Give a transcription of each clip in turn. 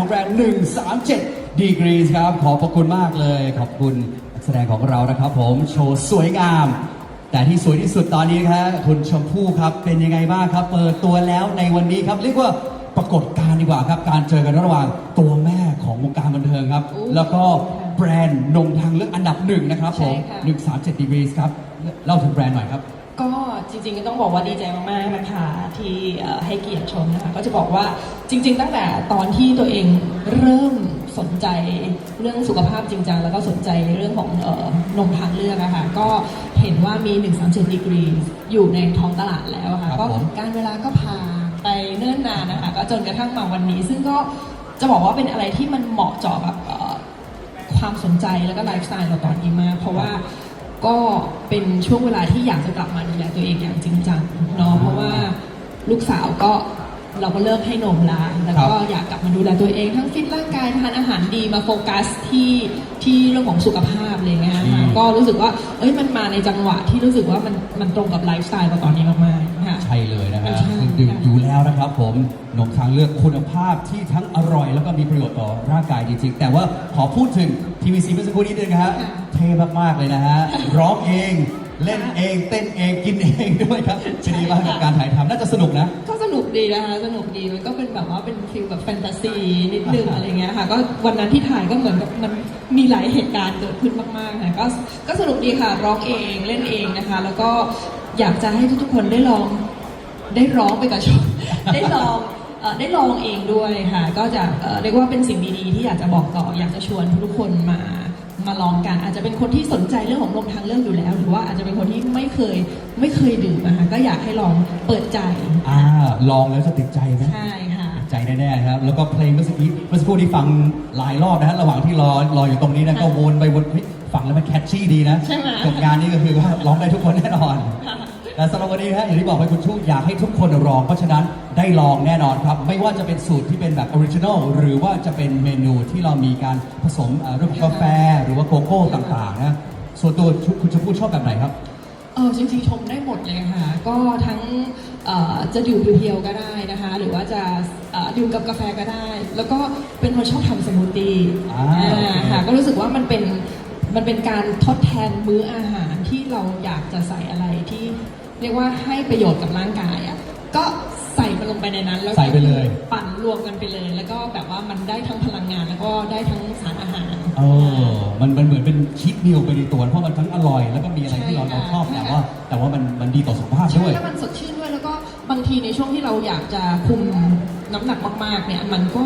137 degrees ครับ ขอบพระคุณมากเลย ขอบคุณนักแสดงของเรานะครับผมโชว์สวยงาม แต่ที่สวยที่สุดตอนนี้ครับคุณชมพู่ครับ เป็นยังไงบ้างครับเปิดตัวแล้วในวันนี้ครับ เรียกว่าปรากฏการณ์ดีกว่าครับ การเจอกันระหว่างตัวแม่ของวงการบันเทิงครับอู้แล้วก็แบรนด์นมทางเลือกอันดับหนึ่งนะครับผมใช่ค่ะ137 degrees ครับเล่าถึงแบรนด์หน่อยครับ ก็จริงๆก็ต้องบอกว่าดีใจมากๆนะคะที่เอ่อให้เกียรติชมนะคะก็จะบอกว่าจริง ๆ ตั้งแต่ตอนที่ตัวเองเริ่มสนใจเรื่องสุขภาพจริงจังแล้วก็สนใจเรื่องของเอ่อนมทางเลือกอะค่ะก็เห็นว่ามี 137ดีกรีอยู่ในท้องตลาดแล้วอะค่ะครับก็ผมการเวลาก็พาไปเนิ่นนานนะคะก็จนกระทั่งมาวันนี้ ซึ่งก็จะบอกว่าเป็นอะไรที่มันเหมาะเจาะกับเอ่อความสนใจแล้วก็ไลฟ์สไตล์เราตอนนี้มากเพราะว่า ก็เป็นช่วงเวลาที่อยากจะกลับมาดูแลตัวเองอย่างจริงจังเนาะเพราะว่าลูกสาวก็เราก็เลิกให้นมแล้วแล้วก็ครับอยากกลับมาดูแลตัวเองทั้งฟิตร่างกายทานอาหารดีมาโฟกัสที่ที่เรื่องของสุขภาพอะไรเงี้ยอืค่ะมก็รู้สึกว่าเอ้ยมันมาในจังหวะที่รู้สึกว่ามันมันตรงกับไลฟ์สไตล์เราตอนนี้มากๆค่ะใช่เลยนะฮะใช่ดื่มอยู่ แล้วนะครับ ผมนมทางเลือกคุณภาพที่ทั้งอร่อย แล้วก็มีประโยชน์ต่อร่างกายจริงๆ แต่ว่าขอพูดถึงทีวีซีเมื่อสักครู่นี้นึงนะฮะค่ะเท่มากๆเลยนะฮะร้องเองเล่นเองเต้นเองกินเองด้วยครับเป็นดีมากกับการถ่ายทำน่าจะสนุกนะ ก็สนุกดีนะคะสนุกดีมันก็เป็นแบบว่าเป็นฟิลแบบแฟนตาซีนิดนึงอะไรเงี้ยค่ะก็วันนั้นที่ถ่ายก็เหมือนกับมันมีหลายเหตุการณ์เกิดขึ้นมากๆค่ะก็ก็สนุกดีค่ะร้องเองเล่นเองนะคะ แล้วก็อยากจะให้ทุกๆคนได้ลอง ได้ร้องไปกับชมได้ลองเอ่อได้ลองเองด้วยค่ะ ก็จะเอ่อเรียกว่าเป็นสิ่งดีๆ ที่อยากจะบอกต่อ อยากจะชวนทุกๆคนมามาลองกัน อาจจะเป็นคนที่สนใจเรื่องของนมทางเลือกอยู่แล้ว หรือว่าอาจจะเป็นคนที่ไม่เคยไม่เคยดื่มนะคะก็อยากให้ลองเปิดใจอ่าลองแล้วจะติดใจไหม ใช่ค่ะ ใจแน่ๆครับ แล้วก็เพลงเมื่อสักครู่เมื่อสักครู่ที่ฟังหลายรอบนะฮะระหว่างที่รอรออยู่ตรงนี้นะก็วนไปวนเฮ้ยฟังแล้วมันแคชชี่ดีนะใช่ไหม จบงานนี้ก็คือว่าร้องได้ทุกคนแน่นอน ค่ะ แต่สำหรับวันนี้นะฮะอย่างที่บอกไปคุณชูอยากให้ทุกคนลอง เพราะฉะนั้นได้ลองแน่นอนครับ ไม่ว่าจะเป็นสูตรที่เป็นแบบออริจินอลหรือว่าจะเป็นเมนูที่เรามีการผสมเอ่อเรื่องของกาแฟ หรือว่าโกโก้ต่างๆนะส่วนตัวคุณชมพู่ชอบแบบไหนครับ เออจริงๆชมได้หมดเลยค่ะ ก็ทั้งเอ่อจะดื่มเพียวๆก็ได้นะคะ หรือว่าจะเอ่อดื่มกับกาแฟก็ได้ แล้วก็เป็นคนชอบทำสมูทตี้อ่า อ่าโอเคค่ะก็รู้สึกว่ามันเป็นมันเป็นการทดแทนมื้ออาหารที่เราอยากจะใส่อะไรที่ เรียกว่าให้ประโยชน์กับร่างกายอะก็ใส่มันลงไปในนั้น แล้วก็ใส่ไปเลย ปั่นรวมกันไปเลย แล้วก็แบบว่ามันได้ทั้งพลังงานแล้วก็ได้ทั้งสารอาหาร เออมันมันเหมือนเป็นชีทเดียวไปในตัวเพราะมันทั้งอร่อย แล้วก็มีอะไรที่เราใช่เราค่ะ ชอบแต่ว่า แต่ว่ามันมันดีต่อสุขภาพใช่ด้วย แล้วมันสดชื่นด้วยแล้วก็บางทีในช่วงที่เราอยากจะคุมน้ำหนักมากๆเนี่ยมันก็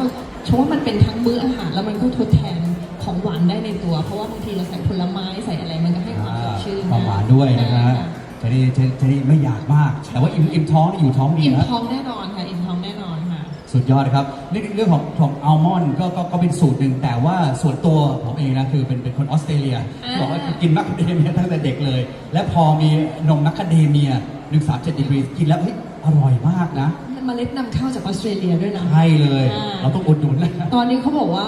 ชมว่ามันเป็นทั้งมื้ออาหารแล้วมันก็ทดแทนของหวานได้ในตัว เพราะว่าบางทีเราใส่ผลไม้ใส่อะไรมันก็ให้ความสดชื่นความหวานด้วยนะฮะ ใช่ จะได้จะจะได้ไม่อยากมาก แต่ว่าอิ่มอิ่มท้องอยู่ท้องดีอิ่มนะ ท้องแน่นอนค่ะ อิ่มท้องแน่นอนค่ะ สุดยอดนะครับเรื่องเรื่องของของอัลมอนด์ก็ก็ก็เป็นสูตรหนึ่งแต่ว่าส่วนตัวผมเองนะคือเป็นเป็นคนออสเตรเลียอ่า บอกว่ากินมัคคาเดเมียตั้งแต่เด็กเลย และพอมีนมมัคคาเดเมีย137ดีกรีกินแล้วเฮ้ยอร่อยมากนะมันเมล็ดนำเข้าจากออสเตรเลียด้วยนะ ใช่เลย อ่า เราต้องอุดหนุนนะ ตอนนี้เขาบอกว่า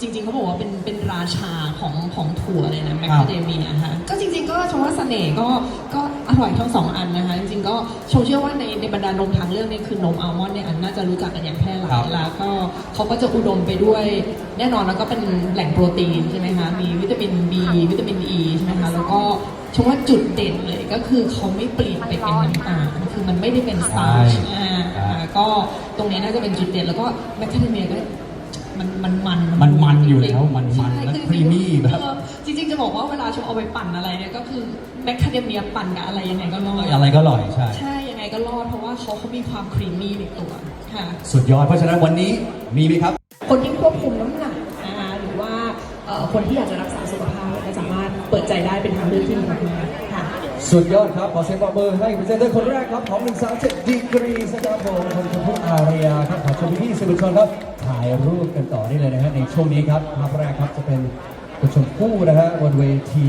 จริงๆเขาบอกว่าเป็นเป็นราชาของของถั่วเลยนะแมคครัคาบเดเมียค่ะก็จริงๆก็ชมว่าเสน่ห์ก็ก็อร่อยทั้งสองอันนะคะ จริงๆก็ชมเชื่อว่าในในบรรดานมทางเลือกเนี่ยคือนมอัลมอนด์เนี่ยอันน่าจะรู้จักกันอย่างแพร่หลาครัยบแล้วก็เขาก็จะอุดมไปด้วย แน่นอนแล้วก็เป็นแหล่งโปรตีนใช่ไหมคะมีวิตามิน B วิตามิน E ใช่ไหมคะแล้วก็ชมว่าจุดเด่นเลยก็คือเขาไม่เปลี่ยนไปเป็นน้ำตาลคือมันไม่ได้เป็นสตาร์ชใช่อ่าอ่าก็ตรงนี้น่าจะเป็นจุดเด่นแล้วก็แมคคาเดเมียก็ มันมันมันมันมันอยู่แล้วมันมันใช่และคือครีมมี่แบบเออจริงๆจะบอกว่าเวลาชมเอาไปปั่นอะไรเนี่ยก็คือแมคคาเดเมียปั่นกับอะไรยังไงก็รอดอะไรก็อร่อยใช่ใช่ยังไงก็รอดเพราะว่าเขาเขามีความครีมมี่ในตัวค่ะสุดยอดเพราะฉะนั้นวันนี้มีไหมครับ คนที่ควบคุมน้ำหนักนะคะหรือว่าเอ่อคนที่อยากจะรักษาสุขภาพก็สามารถเปิดใจได้เป็นทางเลือกที่ดีมากๆค่ะสุดยอดครับขอเสียงปรบมือให้พรีเซนเตอร์คนแรกครับของ137ดีกรีนะครับผมคุณชมพู่อารยาครับขอชมพี่ๆสื่อมวลชนครับ ถ่ายรูปกันต่อได้เลยนะฮะในช่วงนี้ครับภาพแรกครับจะเป็นประชุมคู่นะฮะบนเวที